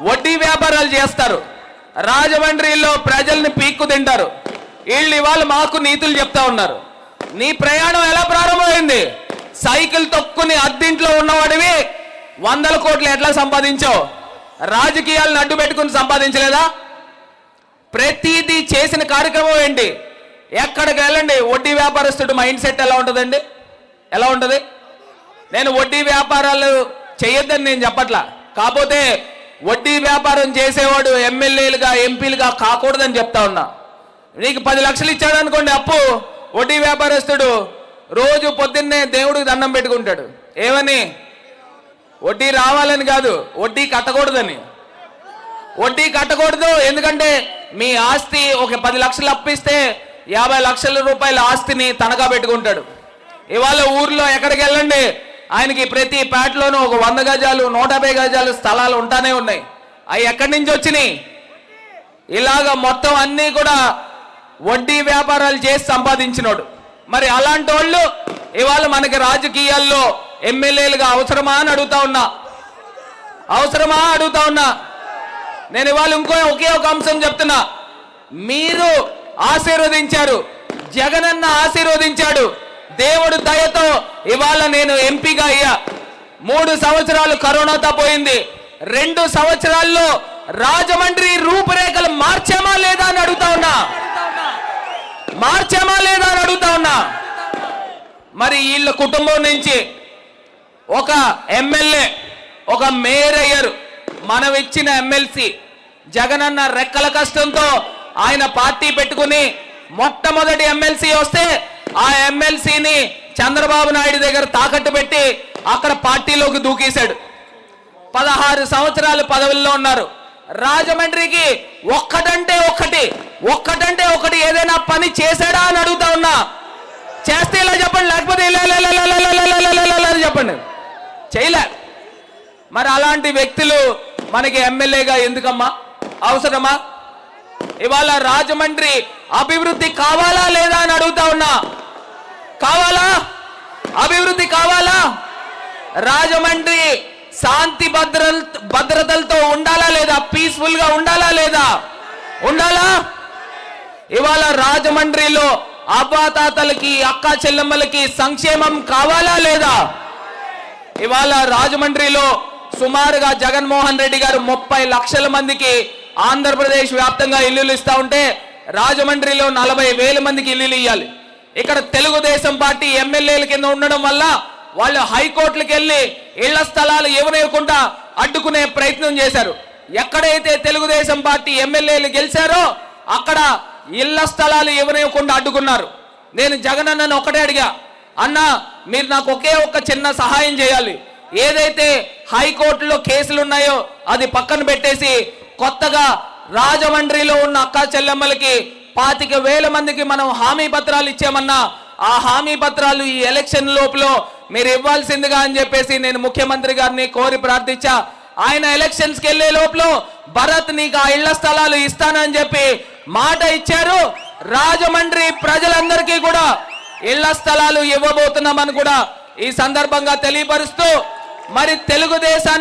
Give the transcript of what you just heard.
వడ్డీ వ్యాపారాలు చేస్తారు. రాజమండ్రిలో ప్రజల్ని పీక్కు తింటారు. వీళ్ళు ఇవాళ మాకు నీతులు చెప్తా ఉన్నారు. నీ ప్రయాణం ఎలా ప్రారంభమైంది? సైకిల్ తొక్కుని అద్దింట్లో ఉన్నవాడివి వందల కోట్లు ఎట్లా సంపాదించావు? రాజకీయాలను అడ్డు పెట్టుకుని సంపాదించలేదా? ప్రతిదీ చేసిన కార్యక్రమం ఏంటి? ఎక్కడికి వెళ్ళండి? వడ్డీ వ్యాపారస్తుడు మైండ్ సెట్ ఎలా ఉంటుందండి? ఎలా ఉంటుంది? నేను వడ్డీ వ్యాపారాలు చేయొద్దని నేను చెప్పట్లా. కాకపోతే వడ్డీ వ్యాపారం చేసేవాడు ఎమ్మెల్యేలుగా ఎంపీలుగా కాకూడదని చెప్తా ఉన్నా. నీకు పది లక్షలు ఇచ్చాడు అనుకోండి అప్పు. వడ్డీ వ్యాపారస్తుడు రోజు పొద్దున్నే దేవుడికి దండం పెట్టుకుంటాడు. ఏమని? వడ్డీ రావాలని కాదు వడ్డీ కట్టకూడదని. వడ్డీ కట్టకూడదు ఎందుకంటే మీ ఆస్తి ఒక పది లక్షలు అప్పిస్తే యాభై లక్షల రూపాయల ఆస్తిని తనఖా పెట్టుకుంటాడు. ఇవాళ ఊర్లో ఎక్కడికి వెళ్ళండి? ఆయనకి ప్రతి పేటలోనూ ఒక వంద గజాలు నూట యాభై గజాలు స్థలాలు ఉంటానే ఉన్నాయి. అవి ఎక్కడి నుంచి వచ్చినాయి? ఇలాగ మొత్తం అన్నీ కూడా వడ్డీ వ్యాపారాలు చేసి సంపాదించినోడు. మరి అలాంటి వాళ్ళు ఇవాళ మనకి రాజకీయాల్లో ఎమ్మెల్యేలుగా అవసరమా అని అడుగుతా ఉన్నా. అవసరమా అడుగుతా ఉన్నా. నేను ఇవాళ ఇంకో ఒకే ఒక అంశం చెప్తున్నా. మీరు ఆశీర్వదించారు. జగనన్న ఆశీర్వదించాడు. దేవుడు దయతో ఇవాళ నేను ఎంపీగా అయ్యా. మూడు సంవత్సరాలు కరోనాతో పోయింది. రెండు సంవత్సరాల్లో రాజమండ్రి రూపురేఖలు మార్చామా లేదా అని అడుగుతా ఉన్నా. మార్చామా లేదా అని అడుగుతా ఉన్నా. మరి వీళ్ళ కుటుంబం నుంచి ఒక ఎమ్మెల్యే ఒక మేయర్ అయ్యారు. మనం ఇచ్చిన ఎమ్మెల్సీ జగనన్న రెక్కల కష్టంతో ఆయన పార్టీ పెట్టుకుని మొట్టమొదటి ఎమ్మెల్సీ వస్తే ఆ ఎమ్మెల్సీని చంద్రబాబు నాయుడు దగ్గర తాకట్టు పెట్టి అక్కడ పార్టీలోకి దూకేశాడు. పదహారు సంవత్సరాలు పదవుల్లో ఉన్నారు. రాజమండ్రికి ఒక్కటంటే ఒక్కటి ఒక్కటంటే ఒకటి ఏదైనా పని చేశాడా అని అడుగుతా ఉన్నా. చేస్తే ఇలా చెప్పండి లేకపోతే చెప్పండి. చేయలే. మరి అలాంటి వ్యక్తులు మనకి ఎమ్మెల్యేగా ఎందుకమ్మా? అవసరమా? ఇవాళ రాజమండ్రి అభివృద్ధి కావాలా లేదా అని అడుగుతా ఉన్నా. కావాలా? అభివృద్ధి కావాలా? రాజమండ్రి శాంతి భద్ర భద్రతలతో ఉండాలా లేదా? పీస్ఫుల్గా ఉండాలా లేదా? ఉండాలా? ఇవాళ రాజమండ్రిలో అవ్వాతాతలకి అక్క చెల్లెమ్మలకి సంక్షేమం కావాలా లేదా? ఇవాళ రాజమండ్రిలో సుమారుగా జగన్మోహన్ రెడ్డి గారు ముప్పై లక్షల మందికి ఆంధ్రప్రదేశ్ వ్యాప్తంగా ఇల్లులు ఇస్తా ఉంటే రాజమండ్రిలో నలభై వేల మందికి ఇల్లులు ఇవ్వాలి ఇక్కడ తెలుగుదేశం పార్టీ ఎమ్మెల్యేల కింద ఉండడం వల్ల వాళ్ళు హైకోర్టులకు వెళ్ళి ఇళ్ళ స్థలాలు ఇవ్వనివ్వకుండా అడ్డుకునే ప్రయత్నం చేశారు. ఎక్కడైతే తెలుగుదేశం పార్టీ ఎమ్మెల్యేలు గెలిచారో అక్కడ ఇళ్ళ స్థలాలు ఇవ్వనివ్వకుండా అడ్డుకున్నారు. నేను జగన్ అన్నను ఒకటే అడిగా అన్నా మీరు నాకు ఒకే ఒక్క చిన్న సహాయం చేయాలి. ఏదైతే హైకోర్టులో కేసులు ఉన్నాయో అది పక్కన పెట్టేసి కొత్తగా రాజమండ్రిలో ఉన్న అక్క చెల్లెమ్మలకి పాతిక వేల మందికి మనం హామీ పత్రాలు ఇచ్చామన్నా ఆ హామీ పత్రాలు ఈ ఎలక్షన్ లోపల మీరు ఇవ్వాల్సిందిగా అని చెప్పేసి నేను ముఖ్యమంత్రి గారిని కోరి ప్రార్థించా. ఆయన ఎలక్షన్స్కి వెళ్ళే లోపల భరత్ నీకు ఆ ఇళ్ళ స్థలాలు ఇస్తానని చెప్పి మాట ఇచ్చారు. రాజమండ్రి ప్రజలందరికీ కూడా ఇళ్ళ స్థలాలు ఇవ్వబోతున్నామని కూడా ఈ సందర్భంగా తెలియపరుస్తూ మరి తెలుగుదేశాన్ని